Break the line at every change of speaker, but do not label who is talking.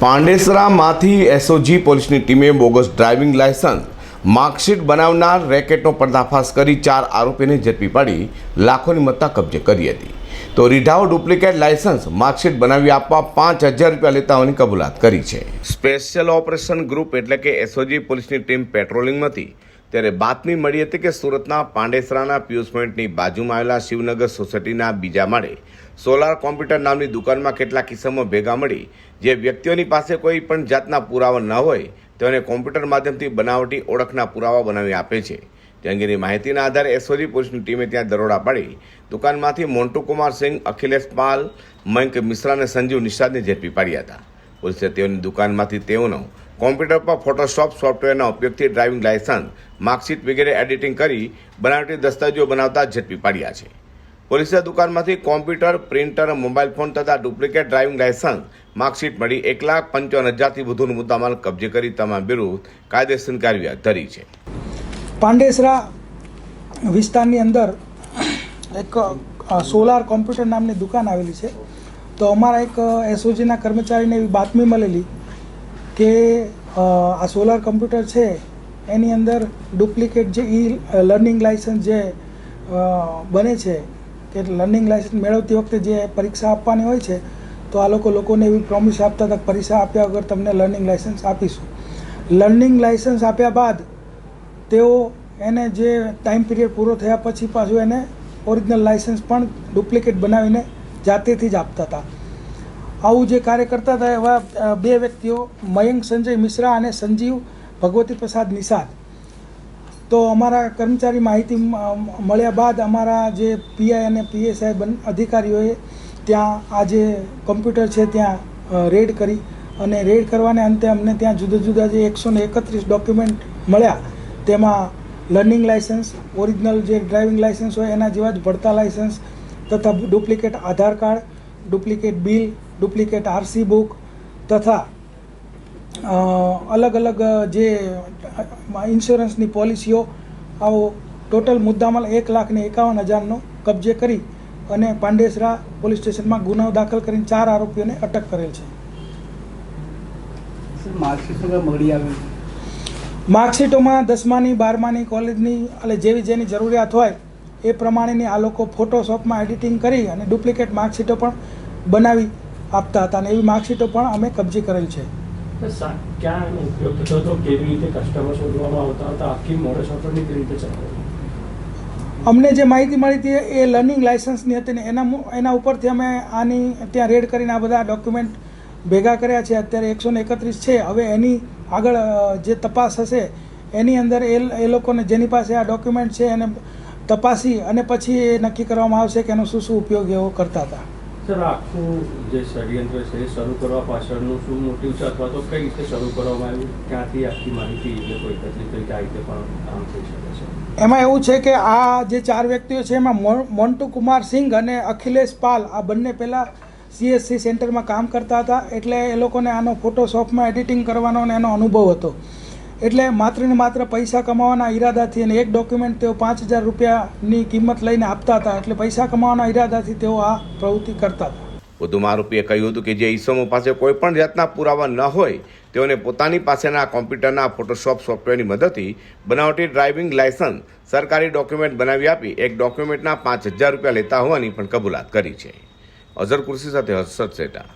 પાંડેસરામાંથી SOG પોલીસની ટીમે bogus driving licence, marksheet બનાવનાર રેકેટનો પર્દાફાશ કરી ચાર આરોપીને ઝડપી પાડી, લાખોની મત્તા કબજે કરી હતી. તો રીઢાઓ ડુપ્લિકેટ લાયસન્સ, માર્કશીટ બનાવી આપવા પાંચ હજાર રૂપિયા લેતા હોવાની કબૂલાત કરી છે. સ્પેશિયલ ઓપરેશન ગ્રુપ એટલે કે એસઓજી પોલીસની ટીમ પેટ્રોલિંગમાં હતી ત્યારે બાતમી મળી હતી કે સુરતના પાંડેસરાના પિયુષ પોઈન્ટની બાજુમાં આવેલા શિવનગર સોસાયટીના બીજા માળે સોલાર કોમ્પ્યુટર નામની દુકાનમાં કેટલાક કિસ્સામાં ભેગા મળી, જે વ્યક્તિઓની પાસે કોઈ પણ જાતના પુરાવા ન હોય તેઓને કોમ્પ્યુટર માધ્યમથી બનાવટી ઓળખના પુરાવા બનાવી આપે છે. તે અંગેની માહિતીના આધારે એસઓજી પોલીસની ટીમે ત્યાં દરોડા પાડી. દુકાનમાંથી મોન્ટુ કુમાર સિંહ, અખિલેશ પાલ, મયંક મિશ્રા અને સંજીવ નિષાદને ઝડપી પાડ્યા હતા. પોલીસે તેઓની દુકાનમાંથી તેઓનો કોમ્પ્યુટર પર ફોટોશોપ સોફ્ટવેરના ઉપયોગથી ડ્રાઇવિંગ લાયસન્સ, માર્કશીટ વગેરે એડિટિંગ કરી બનાવટી દસ્તાવેજો બનાવતા ઝડપી પાડ્યા છે. પોલીસે દુકાનમાંથી કોમ્પ્યુટર, પ્રિન્ટર, મોબાઈલ ફોન તથા ડુપ્લિકેટ ડ્રાઇવિંગ લાયસન્સ, માર્કશીટ મળી એક લાખ પંચાવન હજારથી વધુનો મુદ્દામાલ કબજે કરી તમામ વિરુદ્ધ કાયદેસર કાર્યવાહી ધરી છે.
પાંડેસરા વિસ્તારની અંદર એક સોલાર કોમ્પ્યુટર નામની દુકાન આવેલી છે. તો અમારા એક એસઓજીના કર્મચારીને એવી બાતમી મળેલી કે આ સોલાર કોમ્પ્યુટર છે, એની અંદર ડુપ્લિકેટ જે ઈ લર્નિંગ લાઇસન્સ જે બને છે કે લર્નિંગ લાઇસન્સ મેળવતી વખતે જે પરીક્ષા આપવાની હોય છે, તો આ લોકો લોકોને એવી પ્રોમિસ આપતા હતા પરીક્ષા આપ્યા વગર તમને લર્નિંગ લાઇસન્સ આપીશું. લર્નિંગ લાઇસન્સ આપ્યા બાદ તેઓ એને જે ટાઈમ પીરિયડ પૂરો થયા પછી પાછું એને ઓરિજિનલ લાઇસન્સ પણ ડુપ્લિકેટ બનાવીને જાતેથી જ આપતા હતા. આવું જે કાર્ય કરતા હતા એવા બે વ્યક્તિઓ, મયંક સંજય મિશ્રા અને સંજીવ ભગવતી પ્રસાદ નિષાદ. તો અમારા કર્મચારી માહિતી મળ્યા બાદ અમારા જે પીઆઈ અને પીએસઆઈ સાહેબ અધિકારીઓએ ત્યાં આ જે કોમ્પ્યુટર છે ત્યાં રેડ કરી અને રેડ કરવાને અંતે અમને ત્યાં જુદા જુદા જે એકસો ને એકત્રીસ ડોક્યુમેન્ટ મળ્યા. તેમાં લર્નિંગ લાઇસન્સ, ઓરિજિનલ જે ડ્રાઇવિંગ લાઇસન્સ હોય એના જેવા જ ભરતા લાઇસન્સ તથા duplicate Aadhaar card, duplicate bill, duplicate RC book તથા અલગ અલગ જે ઇન્સ્યોરન્સની પોલિસીઓ આવો ટોટલ મુદ્દામાલ એક લાખ ને એકાવન હજારનો કબજે કરી અને પાંડેસરા પોલીસ સ્ટેશનમાં ગુનો દાખલ કરીને ચાર આરોપીઓને અટક કરેલ છે. માર્કશીટોમાં દસમાની બારમાની કોલેજની એટલે જેવી જેની જરૂરિયાત હોય એ પ્રમાણેની આ લોકો ફોટોશોપમાં એડિટિંગ કરી અને ડુપ્લિકેટ માર્કશીટો પણ બનાવી આપતા હતા અને એવી માર્કશીટો પણ અમે કબજે કરેલ છે.
ક્યાં ઉપયોગ થતો હતો, કેવી રીતે કસ્ટમર શોધવામાં આવતા હતા, આખી મોડસ ઓપરેટની કેવી રીતે ચાલતી
અમને જે માહિતી મળી હતી એ લર્નિંગ લાઇસન્સની હતી ને એના એના ઉપરથી અમે આની ત્યાં રેડ કરીને આ બધા ડોક્યુમેન્ટ ભેગા કર્યા છે. અત્યારે એકસો ને એકત્રીસ છે. હવે એની આગળ જે તપાસ હશે, એની અંદર એ એ લોકોને જેની પાસે આ ડોક્યુમેન્ટ છે એને તપાસી અને પછી એ નક્કી કરવામાં આવશે કે એનો શું શું ઉપયોગ એવો કરતા હતા.
સર, આખું જે ષડયંત્ર છે એ શરૂ કરવા પાછળનું શું મોટિવ છે? અથવા તો કઈ રીતે શરૂ કરવામાં આવ્યું? ક્યાંથી આખી માહિતી એ કોઈ એકત્રિત કરી રીતે પણ કામ થઈ શકે છે?
એમાં એવું છે કે આ જે ચાર વ્યક્તિઓ છે, એમાં મોન્ટુ કુમાર સિંઘ અને અખિલેશ પાલ, આ બંને પહેલાં સીએસસી સેન્ટરમાં કામ કરતા હતા. એટલે એ લોકોને આનો ફોટોશોપમાં એડિટિંગ કરવાનો અને એનો અનુભવ હતો. એટલે માત્ર ને માત્ર પૈસા કમાવાના ઈરાદાથી અને એક ડોક્યુમેન્ટ તેઓ પાંચ હજાર રૂપિયાની કિંમત લઈને આપતા હતા, એટલે પૈસા કમાવાના ઈરાદાથી તેઓ આ પ્રવૃત્તિ કરતા હતા.
વધુમાં આરોપીએ કહ્યું હતું કે જે ઈસમો પાસે કોઈ પણ જાતના પુરાવા ન હોય, તેઓને પોતાની પાસેના કોમ્પ્યુટરના ફોટોશોપ સોફ્ટવેરની મદદથી બનાવટી ડ્રાઇવિંગ લાયસન્સ સરકારી ડોક્યુમેન્ટ બનાવી આપી, એક ડોક્યુમેન્ટના પાંચ હજાર રૂપિયા લેતા હોવાની પણ કબૂલાત કરી છે. અઝર કુર્સી સાથે હર્ષદ સેટા.